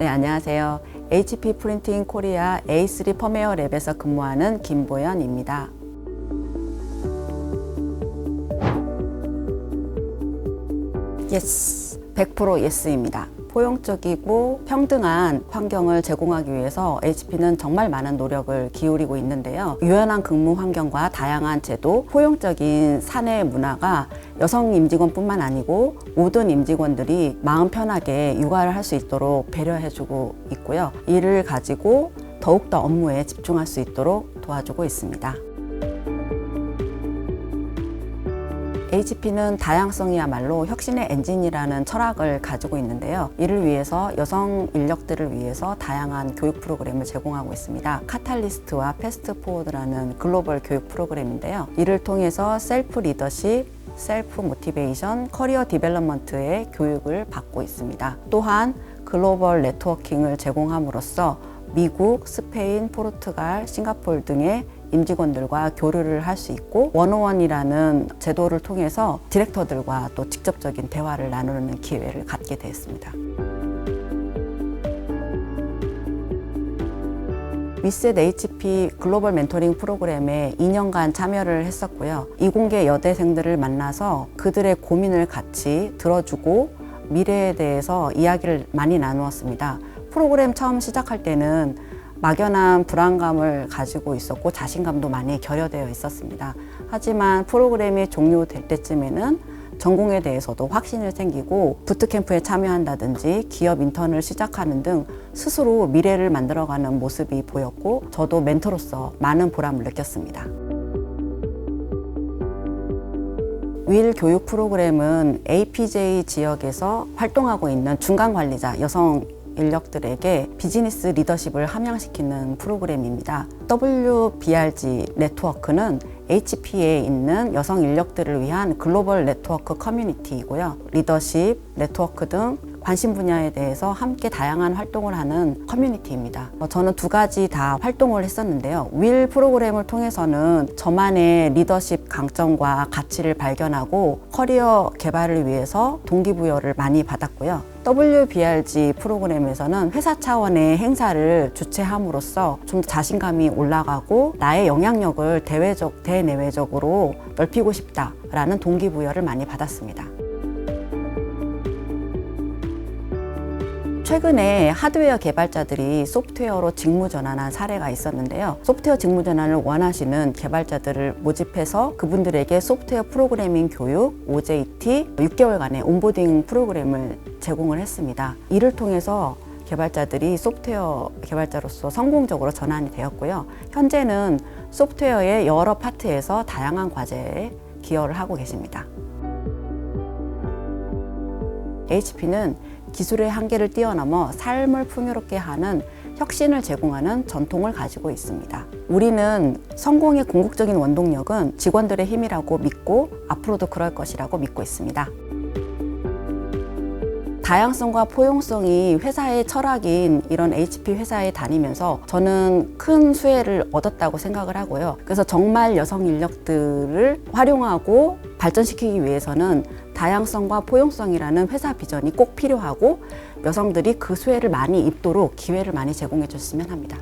안녕하세요. HP 프린팅 코리아 A3 펌웨어 랩에서 근무하는 김보연입니다. 예스. 100% 예스입니다. 포용적이고 평등한 환경을 제공하기 위해서 HP는 정말 많은 노력을 기울이고 있는데요. 유연한 근무 환경과 다양한 제도, 포용적인 사내 문화가 여성 임직원뿐만 아니고 모든 임직원들이 마음 편하게 육아를 할 수 있도록 배려해주고 있고요. 이를 가지고 더욱더 업무에 집중할 수 있도록 도와주고 있습니다. HP는 다양성이야말로 혁신의 엔진이라는 철학을 가지고 있는데요. 이를 위해서 여성 인력들을 위해서 다양한 교육 프로그램을 제공하고 있습니다. 카탈리스트와 패스트 포워드라는 글로벌 교육 프로그램인데요. 이를 통해서 셀프 리더십, 셀프 모티베이션, 커리어 디벨op먼트의 교육을 받고 있습니다. 또한 글로벌 네트워킹을 제공함으로써 미국, 스페인, 포르투갈, 싱가폴 등의 임직원들과 교류를 할 수 있고 원어원이라는 제도를 통해서 디렉터들과 또 직접적인 대화를 나누는 기회를 갖게 되었습니다. 위셋 HP 글로벌 멘토링 프로그램에 2년간 참여를 했었고요. 이공계 여대생들을 만나서 그들의 고민을 같이 들어주고 미래에 대해서 이야기를 많이 나누었습니다. 프로그램 처음 시작할 때는 막연한 불안감을 가지고 있었고 자신감도 많이 결여되어 있었습니다. 하지만 프로그램이 종료될 때쯤에는 전공에 대해서도 확신을 생기고 부트캠프에 참여한다든지 기업 인턴을 시작하는 등 스스로 미래를 만들어가는 모습이 보였고 저도 멘토로서 많은 보람을 느꼈습니다. 윌 교육 프로그램은 APJ 지역에서 활동하고 있는 중간 관리자 여성 인력들에게 비즈니스 리더십을 함양시키는 프로그램입니다. WBRG 네트워크는 HP에 있는 여성 인력들을 위한 글로벌 네트워크 커뮤니티이고요. 리더십, 네트워크 등 관심 분야에 대해서 함께 다양한 활동을 하는 커뮤니티입니다. 어, 저는 두 가지 다 활동을 했었는데요. 윌 프로그램을 통해서는 저만의 리더십 강점과 가치를 발견하고 커리어 개발을 위해서 동기부여를 많이 받았고요. WBRG 프로그램에서는 회사 차원의 행사를 주최함으로써 좀 자신감이 올라가고 나의 영향력을 대외적, 대내외적으로 넓히고 싶다라는 동기부여를 많이 받았습니다. 최근에 하드웨어 개발자들이 소프트웨어로 직무 전환한 사례가 있었는데요. 소프트웨어 직무 전환을 원하시는 개발자들을 모집해서 그분들에게 소프트웨어 프로그래밍 교육, OJT 6개월간의 온보딩 프로그램을 제공을 했습니다. 이를 통해서 개발자들이 소프트웨어 개발자로서 성공적으로 전환이 되었고요. 현재는 소프트웨어의 여러 파트에서 다양한 과제에 기여를 하고 계십니다. HP는 기술의 한계를 뛰어넘어 삶을 풍요롭게 하는 혁신을 제공하는 전통을 가지고 있습니다. 우리는 성공의 궁극적인 원동력은 직원들의 힘이라고 믿고 앞으로도 그럴 것이라고 믿고 있습니다. 다양성과 포용성이 회사의 철학인 이런 HP 회사에 다니면서 저는 큰 수혜를 얻었다고 생각을 하고요. 그래서 정말 여성 인력들을 활용하고 발전시키기 위해서는 다양성과 포용성이라는 회사 비전이 꼭 필요하고 여성들이 그 수혜를 많이 입도록 기회를 많이 제공해 줬으면 합니다.